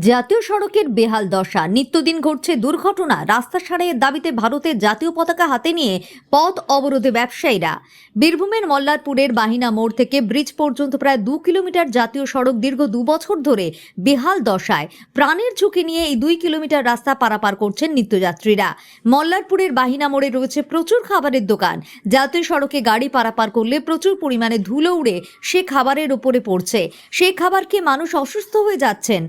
জাতীয় সড়কের বেহাল দশা। নিত্যদিন ঘটছে দুর্ঘটনা। রাস্তা সারাইয়ের দাবিতে ভারতের জাতীয় পতাকা হাতে নিয়ে পথ অবরোধে ব্যবসায়ীরা। বীরভূমের মল্লারপুরের বাহিনা মোড় থেকে ব্রিজ পর্যন্ত প্রায় দু কিলোমিটার জাতীয় সড়ক দীর্ঘ দু বছর ধরে বেহাল দশায়। প্রাণের ঝুঁকি নিয়ে এই দুই কিলোমিটার রাস্তা পারাপার করছেন নিত্যযাত্রীরা। মল্লারপুরের বাহিনা মোড়ে রয়েছে প্রচুর খাবারের দোকান। জাতীয় সড়কে গাড়ি পারাপার করলে প্রচুর পরিমাণে ধুলো উড়ে সে খাবারের উপরে পড়ছে। সেই খাবার খেয়ে মানুষ অসুস্থ হয়ে যাচ্ছেন।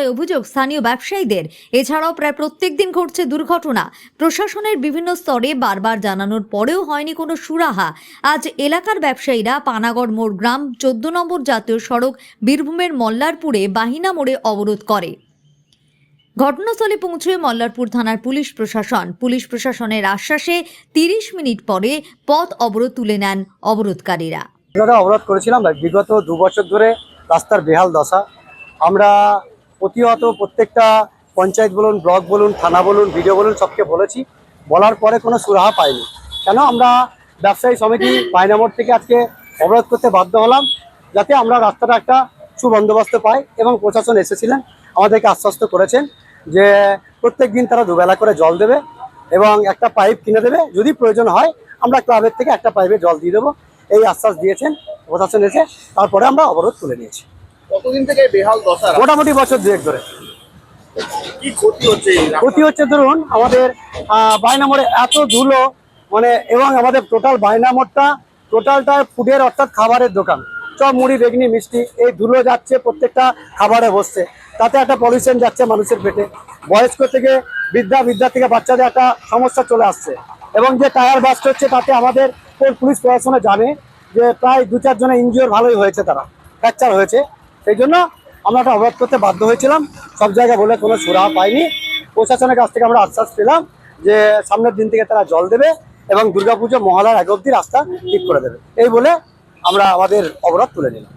এমনটাই অভিযোগ স্থানীয় ব্যবসায়ীদের। এছাড়াও প্রায় প্রত্যেক দিন ঘটছে দুর্ঘটনা। প্রশাসনের বিভিন্ন স্তরে বারবার জানানোর পরেও হয়নি কোনো সুরাহা। আজ এলাকার ব্যবসায়ীরা পানাগড় মোড় গ্রাম চোদ্দ নম্বর জাতীয় সড়ক বীরভূমের মল্লারপুরে বাহিনা মোড়ে অবরোধ করে। ঘটনাস্থলে পৌঁছে মল্লারপুর থানার পুলিশ প্রশাসন। পুলিশ প্রশাসনের আশ্বাসে তিরিশ মিনিট পরে পথ অবরোধ তুলে নেন অবরোধকারীরা। অবরোধ করেছিলাম, বিগত দু বছর ধরে রাস্তার বেহাল দশা। আমরা প্রতিহত প্রত্যেকটা পঞ্চায়েত বলুন, ব্লক বলুন, থানা বলুন ভিডিও বলুন, সবকে বলেছি। বলার পরে কোনো সুরাহা পাইনি। কেন? আমরা ব্যবসায়ী সমিতি পায়নামোড় থেকে আজকে অবরোধ করতে বাধ্য হলাম, যাতে আমরা রাস্তাটা একটা সুবন্দোবস্ত পাই এবং প্রশাসন এসেছিলেন, আমাদেরকে আশ্বস্ত করেছেন যে প্রত্যেক দিন তারা দুবেলা করে জল দেবে এবং একটা পাইপ কিনে দেবে। যদি প্রয়োজন হয়, আমরা ক্লাবের থেকে একটা পাইপে জল দিয়ে দেবো। এই আশ্বাস দিয়েছেন প্রশাসন এসে, তারপরে আমরা অবরোধ তুলে নিয়েছি। কতদিন থেকে বেহাল দশা? মোটামুটি বছর দুয়েক ধরে। কি ক্ষতি হচ্ছে ক্ষতি হচ্ছে ধরুন আমাদের বাইনামোড়ে এত ধুলো মানে এবং আমাদের টোটাল বাইনামোড়টা টোটালটা ফুডের অর্থাৎ খাবারের দোকান। চপ মুড়ি বেগনি মিষ্টি এই ধুলো যাচ্ছে প্রত্যেকটা খাবারে বসছে। তাতে একটা পলিউশন যাচ্ছে মানুষের পেটে। বয়স্ক থেকে বৃদ্ধা বৃদ্ধা থেকে বাচ্চাদের একটা সমস্যা চলে আসছে। এবং যে টায়ার বাস্ট হচ্ছে তাতে আমাদের পুলিশ প্রশাসনে জানে যে প্রায় দু চারজনের ইঞ্জিওর ভালোই হয়েছে তারা। ফ্র্যাকচার হয়েছে। সেই জন্য আমরা একটা অবরোধ করতে বাধ্য হয়েছিলাম। সব জায়গায় বলে কোনো সুরাহা পাইনি। প্রশাসনের কাছ থেকে আমরা আশ্বাস পেলাম যে সামনের দিন থেকে তারা জল দেবে এবং দুর্গাপুজো মহালয়ার এক অব্দি রাস্তা ঠিক করে দেবে। এই বলে আমরা আমাদের অবরোধ তুলে নিলাম।